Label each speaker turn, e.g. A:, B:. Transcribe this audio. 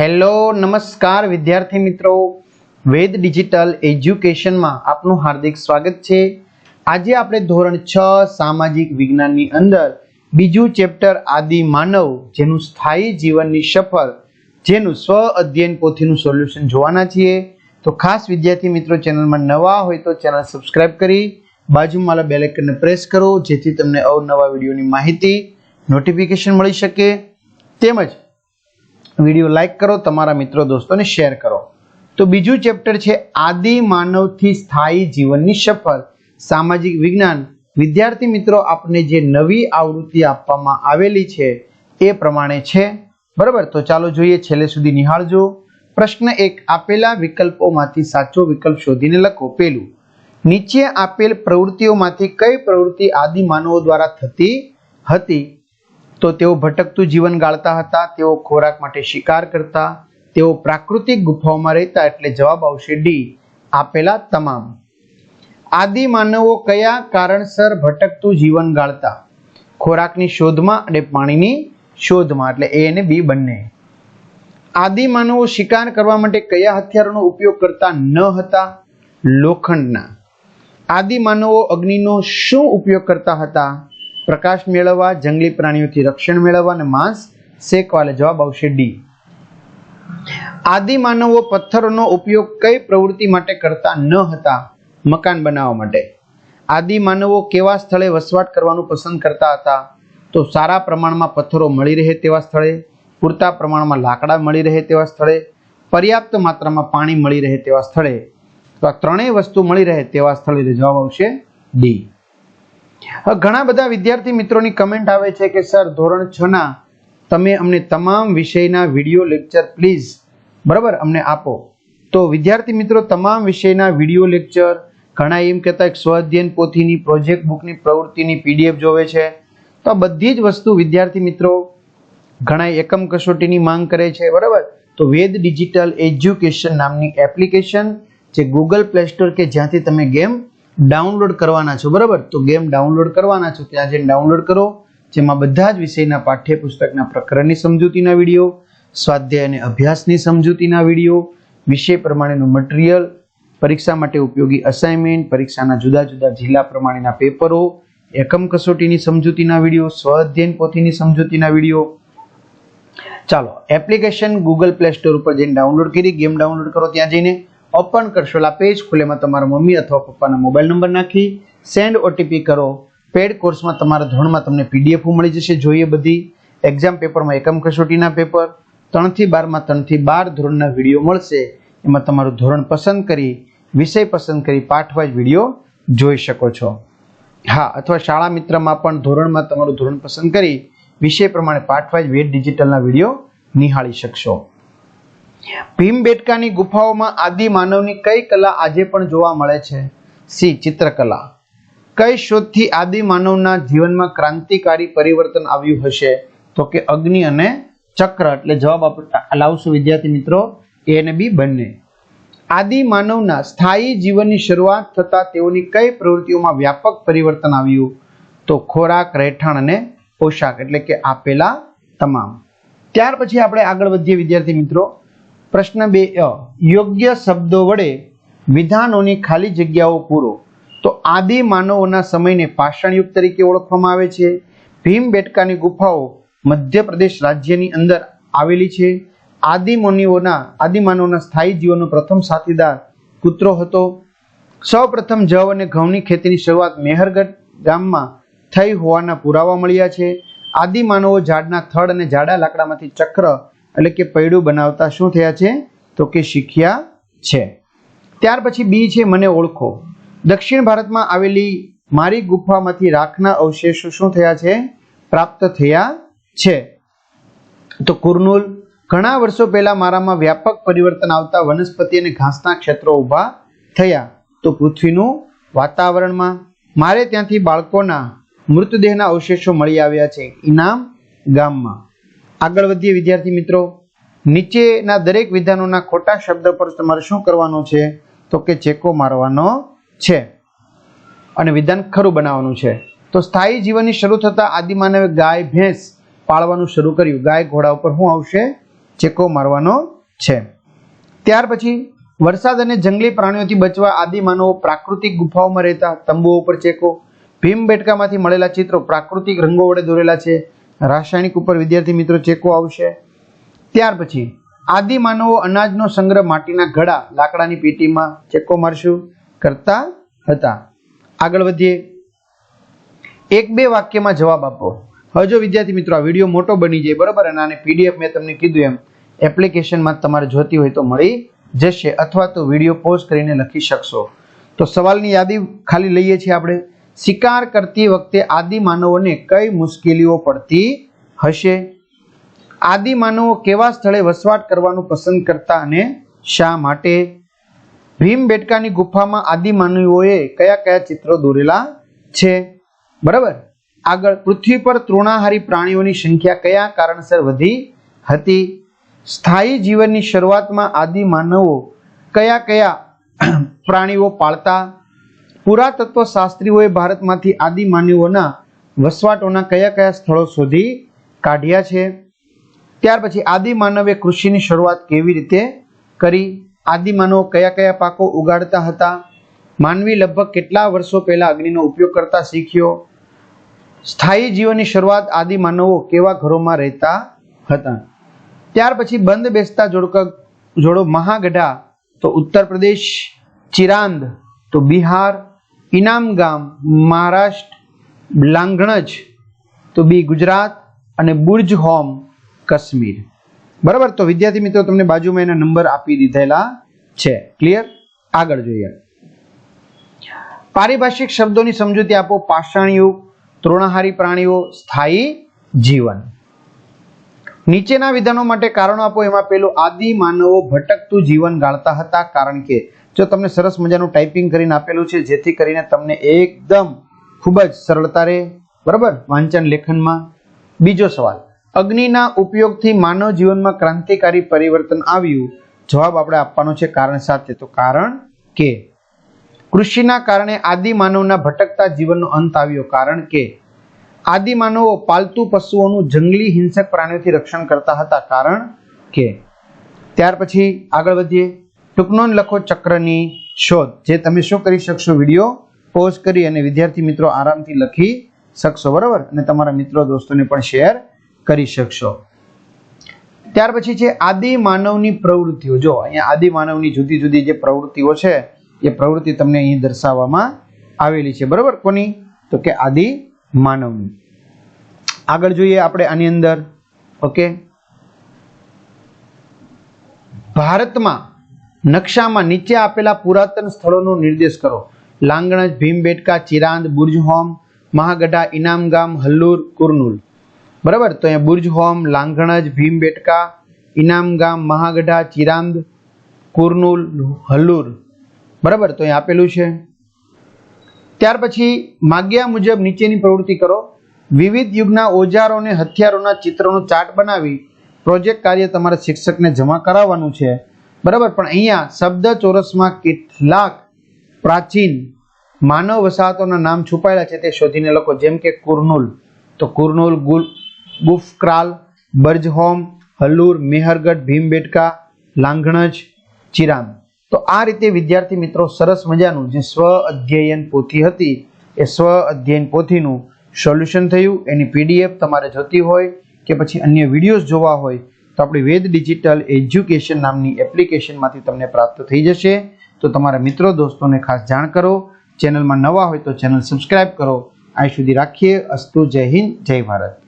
A: Hello, નમસ્કાર વિદ્યાર્થી મિત્રો. વેદ ડિજિટલ એજ્યુકેશનમાં આપનું હાર્દિક સ્વાગત છે. આજે આપણે ધોરણ છ, સામાજિક વિજ્ઞાનની અંદર બીજું ચેપ્ટર આદિ માનવ, જેનું સ્થાયી જીવનની સફર જેનું સ્વ અધ્યયન પોથીનું સોલ્યુશન જોવાના છીએ. તો ખાસ વિદ્યાર્થી મિત્રો, ચેનલમાં નવા હોય તો ચેનલ સબસ્ક્રાઇબ કરી, બાજુમાં બેલ આઇકનને પ્રેસ કરો, જેથી તમને અવનવા વિડીયોની માહિતી, નોટિફિકેશન મળી શકે. તેમજ વીડિયો લાઈક કરો, તમારા મિત્રો, દોસ્તોને શેર કરો. તો બીજું ચેપ્ટર છે, આદિ માનવથી સ્થાયી જીવનની સફર સામાજિક વિજ્ઞાન. વિદ્યાર્થી મિત્રો, આપને જે નવી આવૃત્તિ આપવામાં આવેલી છે, એ પ્રમાણે છે. બરાબર? તો ચાલો જોઈએ, છેલ્લે સુધી નિહાળજો. પ્રશ્ન એક, આપેલા વિકલ્પોમાંથી સાચો વિકલ્પ શોધીને લખો. પેલું નીચે આપેલ પ્રવૃત્તિઓમાંથી કઈ પ્રવૃત્તિ આદિ માનવો દ્વારા થતી હતી? તો તેઓ ભટકતું જીવન ગાળતા હતા, તેઓ ખોરાક માટે શિકાર કરતા, તેઓ પ્રાકૃતિક ગુફાઓમાં રહેતા એટલે જવાબ આવશે ડી, આપેલા તમામ. આદિ માનવો કયા કારણસર ભટકતું જીવન ગાળતા? ખોરાકની શોધમાં અને પાણીની શોધમાં, એટલે એ અને બી બંને. આદિ માનવો શિકાર કરવા માટે કયા હથિયારોનો ઉપયોગ કરતા ન હતા? લોખંડના. આદિ માનવો અગ્નિનો શું ઉપયોગ કરતા હતા? પ્રકાશ મેળવવા, જંગલી પ્રાણીઓથી રક્ષણ મેળવવા અને માંસ શેકવા જવાબ આવશે ડી. આદિ માનવો પથ્થરોનો ઉપયોગ કઈ પ્રવૃત્તિ માટે કરતા ન હતા? મકાન બનાવવા માટે. આદિ માનવો કેવા સ્થળે વસવાટ કરવાનું પસંદ કરતા હતા? તો સારા પ્રમાણમાં પથ્થરો મળી રહે તેવા સ્થળે, પૂરતા પ્રમાણમાં લાકડા મળી રહે તેવા સ્થળે, પર્યાપ્ત માત્રામાં પાણી મળી રહે તેવા સ્થળે. તો આ ત્રણેય વસ્તુ મળી રહે તેવા સ્થળે જવાબ આવશે ડી. ઘણા બધા વિદ્યાર્થી મિત્રોની કમેન્ટ આવે છે કે, સર, ધોરણ છ ના તમે અમને તમામ વિષયના વીડિયો લેક્ચર પ્લીઝ બરાબર અમને આપો. તો વિદ્યાર્થી મિત્રો, તમામ વિષયના વીડિયો લેક્ચર ઘણા એમ કહેતા સ્વઅધ્યયન પોથીની પ્રોજેક્ટ બુકની પ્રવૃત્તિની પીડીએફ જોવે છે. તો આ બધી જ વસ્તુ વિદ્યાર્થી મિત્રો ઘણા એકમ કસોટીની માંગ કરે છે, બરાબર? તો વેદ ડિજિટલ એજ્યુકેશન નામની એપ્લિકેશન જે ગૂગલ પ્લે સ્ટોર કે જ્યાંથી તમે ગેમ ડાઉનલોડ કરવાના છો, બરાબર? તો ગેમ ડાઉનલોડ કરવાના છો, ત્યાં જઈને ડાઉનલોડ કરો. જેમાં બધા જ વિષયના પાઠ્યપુસ્તકના પ્રકરણની સમજૂતીના વીડિયો, સ્વાધ્યાય અને અભ્યાસની સમજૂતીના વીડિયો, વિષય પ્રમાણેનું મટીરિયલ પરીક્ષા માટે ઉપયોગી અસાઇનમેન્ટ પરીક્ષાના જુદા જુદા જિલ્લા પ્રમાણેના પેપરો, એકમ કસોટીની સમજૂતીના વીડિયો સ્વ અધ્યયન પોથીની સમજૂતીના વીડિયો. ચાલો એપ્લિકેશન ગૂગલ પ્લે સ્ટોર ઉપર જઈને ડાઉનલોડ કરી, ગેમ ડાઉનલોડ કરો ત્યાં જઈને. ઓપન કરશો એટલે પેજ ખુલેમાં તમારા મમ્મી અથવા પપ્પાના મોબાઈલ નંબર નાખી, સેન્ડ ઓટીપી કરો, પેડ કોર્સમાં તમારા ધોરણમાં તમને પીડીએફ મળી જશે જોઈએ બધી એક્ઝામ પેપરમાં એકમ કસોટીના પેપર ત્રણથી બારમાં ત્રણથી બાર ધોરણના વીડિયો મળશે, એમાં તમારું ધોરણ પસંદ કરી, વિષય પસંદ કરી પાઠવાઇઝ વીડિયો જોઈ શકો છો. હા, અથવા શાળા મિત્રમાં પણ ધોરણમાં તમારું ધોરણ પસંદ કરી, વિષય પ્રમાણે પાઠ વેટ ડિજિટલના વીડિયો નિહાળી શકશો. ભીમબેટકાની ગુફાઓમાં આદિ માનવની કઈ કલા આજે પણ જોવા મળે છે? સી, ચિત્રકલા. કઈ શોધથી આદિ માનવના જીવનમાં ક્રાંતિકારી પરિવર્તન આવ્યું હશે? તો કે અગ્નિ અને ચક્ર, એટલે જવાબ આપણે લાવશું વિદ્યાર્થી મિત્રો, એ અને બી બંને. આદિ માનવના સ્થાયી જીવનની શરૂઆત થતા તેઓની કઈ પ્રવૃત્તિઓમાં વ્યાપક પરિવર્તન આવ્યું? તો ખોરાક, રહેઠાણ અને પોશાક, એટલે કે આપેલા તમામ. ત્યાર પછી આપણે આગળ વધીએ વિદ્યાર્થી મિત્રો. પ્રશ્ન બે અ, યોગ્ય શબ્દો વડે વિધાનોની ખાલી જગ્યાઓ પૂરો. તો આદિ માનવોના સમયને પાષાણયુગ તરીકે ઓળખવામાં આવે છે. ભીમબેટકાની ગુફાઓ મધ્યપ્રદેશ રાજ્યની અંદર આવેલી છે. આદિમુનિઓના આદિમાનવના સ્થાયી જીવનનો પ્રથમ સાથીદાર કૂતરો હતો. સૌ પ્રથમ જવ અને ઘઉંની ખેતીની શરૂઆત મેહરગઢ ગામમાં થઈ હોવાના પુરાવા મળ્યા છે. આદિમાનવો ઝાડના થડ અને જાડા લાકડામાંથી ચક્ર એટલે કે પૈડું બનાવતા શું થયા છે? તો કે શીખ્યા છે. ત્યાર પછી બી છે, મને ઓળખો. દક્ષિણ ભારતમાં આવેલી મારી ગુફામાંથી રાખના અવશેષો શું થયા છે? પ્રાપ્ત થયા છે. તો કુર્નુલ, ઘણા વર્ષો પહેલા મારામાં વ્યાપક પરિવર્તન આવતા વનસ્પતિ અને ઘાસના ક્ષેત્રો ઊભા થયા. તો પૃથ્વીનું વાતાવરણમાં મારે ત્યાંથી બાળકોના મૃતદેહના અવશેષો મળી આવ્યા છે. ઇનામ ગામમાં. આગળ વધીએ વિદ્યાર્થી મિત્રો. નીચેના દરેક વિધાનોના ખોટા શબ્દ પર તમારે શું કરવાનું છે? તો કે ચેકો મારવાનો છે. અને વિધાન ખરું બનાવવાનું છે. તો સ્થાયી જીવનની શરૂ થતા આદિમાનવે ગાય, ભેંસ પાળવાનું શરૂ કર્યું. ગાય ઘોડા ઉપર શું આવશે? ચેકો મારવાનો છે. ત્યાર પછી વરસાદ અને જંગલી પ્રાણીઓથી બચવા આદિમાનવો પ્રાકૃતિક ગુફાઓમાં રહેતા તંબુઓ ઉપર ચેકો. ભીમ બેટકામાંથી મળેલા ચિત્રો પ્રાકૃતિક રંગો વડે દોરેલા છે. રાસાયણિક ઉપર વિદ્યાર્થી મિત્રો ચેકો આવશે. ત્યાર પછી આદિમાનવો અનાજનો સંગ્રહ માટીના ઘડા લાકડાની પેટીમાં ચેકો મારશું કરતા હતા. આગળ વધીએ. એક બે વાક્યમાં જવાબ આપો. હવે વિદ્યાર્થી મિત્રો આ વીડિયો મોટો બની જાય બરાબર અને આને પીડીએફ મેં તમને કીધું એમ એપ્લિકેશનમાં તમારે જોતી હોય તો મળી જશે અથવા તો વીડિયો પોઝ કરીને લખી શકશો. તો સવાલની યાદી ખાલી લઈએ છીએ આપણે. શિકાર કરતી વખતે આદિ માનવોને કઈ મુશ્કેલીઓ પડતી હશે? આદિ માનવો કેવા સ્થળે વસવાટ કરવાનું પસંદ કરતા અને શા માટે? ભીમ બેટકાની ગુફામાં આદિ માનવીઓએ કયા કયા ચિત્રો દોરેલા છે? બરાબર? આગળ, પૃથ્વી પર તૃણાહારી પ્રાણીઓની સંખ્યા કયા કારણસર વધી હતી? સ્થાયી જીવનની શરૂઆતમાં આદિ માનવો કયા કયા પ્રાણીઓ પાળતા પુરાતત્વ શાસ્ત્રીઓએ ભારતમાંથી આદિ માનવીઓના વસવાટોના કયા કયા સ્થળો શોધી કાઢ્યા છે? ત્યાર પછી આદિ માનવે કૃષિની શરૂઆત કેવી રીતે કરી? આદિ માનવો કયા કયા પાકો ઉગાડતા હતા? માનવી લગભગ કેટલા વર્ષો પહેલા અગ્નિનો ઉપયોગ કરતા શીખ્યો? સ્થાયી જીવનની શરૂઆત આદિ માનવો કેવા ઘરોમાં રહેતા હતા? ત્યાર પછી બંધ બેસતા જોડકા જોડો મહાગઢા, તો ઉત્તર પ્રદેશ, ચિરાંદ, તો બિહાર ઇનામ ગામ મહારાષ્ટ્ર, લાંગણજ, તો બી ગુજરાત અને બુર્જ હોમ, કાશ્મીર. બરાબર? તો વિદ્યાર્થી મિત્રો, તમને બાજુમાં એના નંબર આપી દીધેલા છે. ક્લિયર આગળ જોઈએ. પારિભાષિક શબ્દોની સમજૂતી આપો. પાષાણયુગ તૃણાહારી પ્રાણીઓ, સ્થાયી જીવન. નીચેના વિધાનો માટે કારણો આપો. એમાં પેલું આદિ માનવો ભટકતું જીવન ગાળતા હતા. કારણ કે જો તમને સરસ મજાનું ટાઈપિંગ કરીને આપેલું છે, જેથી કરીને તમને એકદમ ખૂબ જ સરળતા રહે, બરાબર? વાંચન લેખનમાં. બીજો સવાલ, અગ્નિના ઉપયોગથી માનવ જીવનમાં ક્રાંતિકારી પરિવર્તન આવ્યું? જવાબ આપણે આપવાનો છે કારણ સાથે. તો કારણ કે, કૃષિના કારણે આદિ માનવના ભટકતા જીવનનો અંત આવ્યો. કારણ કે, આદિ માનવો પાલતુ પશુઓનું જંગલી હિંસક પ્રાણીઓથી રક્ષણ કરતા હતા. કારણ કે, ત્યાર પછી આગળ વધીએ. ટૂંકનોંધ લખો ચક્રની શોધ, જે તમે શું કરી શકશો વીડિયો પોઝ કરી અને વિદ્યાર્થી મિત્રો આરામથી લખી શકશો, બરાબર? અને તમારા મિત્રો દોસ્તોને પણ શેર કરી શકશો. ત્યાર પછી છે આદિ માનવની પ્રવૃત્તિઓ. જો, અહીંયા આદિ માનવની જુદી જુદી જે પ્રવૃત્તિઓ છે, એ પ્રવૃત્તિ તમને અહીં દર્શાવવામાં આવેલી છે. બરાબર? કોની? તો કે આદિ માનવની. આગળ જોઈએ આપણે આની અંદર. ઓકે? ભારતમાં નકશામાં નીચે આપેલા પુરાતન સ્થળોનો નિર્દેશ કરો. લાંગણજ, ભીમબેટકા, ચિરાંદ બુર્જ હોમ મહાગઢા, ઇનામગામ, હલ્લુર, કુરનુલ. બરાબર? તો અહીંયા બુર્જ હોમ લાંગણજ, ભીમબેટકા, ઇનામગામ, મહાગઢા, ચિરાંદ, કુરનુલ, હલ્લુર. બરાબર? તો અહીંયા આપેલું છે. ત્યાર પછી માગ્યા મુજબ નીચેની પ્રવૃત્તિ કરો. વિવિધ યુગના ઓજારો અને હથિયારોના ચિત્રોનો ચાર્ટ બનાવી પ્રોજેક્ટ કાર્ય તમારા શિક્ષકને જમા કરાવવાનું છે. બરાબર? પણ અહીંયા શબ્દ ચોરસમાં કેટલાક પ્રાચીન માનવ વસાહતોના નામ છુપાયેલા છે, તે શોધીને લખો. જેમ કે કુર્નુલ. તો કુર્નુલ ગુફક્રાલ, બર્જહોમ, હલ્લુર, મેહરગઢ, ભીમબેટકા લાંઘણજ ચિરામ. તો આ રીતે વિદ્યાર્થી મિત્રો સરસ મજાનું જે સ્વ અધ્યયન પોથી હતી, એ સ્વ અધ્યયન પોથીનું સોલ્યુશન થયું. એની પીડીએફ તમારે જોતી હોય કે પછી અન્ય વિડીયોઝ જોવા હોય તો આપણી વેદ ડિજિટલ એજ્યુકેશન નામની એપ્લિકેશનમાંથી તમને પ્રાપ્ત થઈ જશે. તો તમારા મિત્રો, દોસ્તોને ખાસ જાણ કરો. ચેનલમાં નવા હોય તો ચેનલ સબસ્ક્રાઇબ કરો. આ સુધી રાખીએ. અસ્તુ જય હિન્દ, જય ભારત.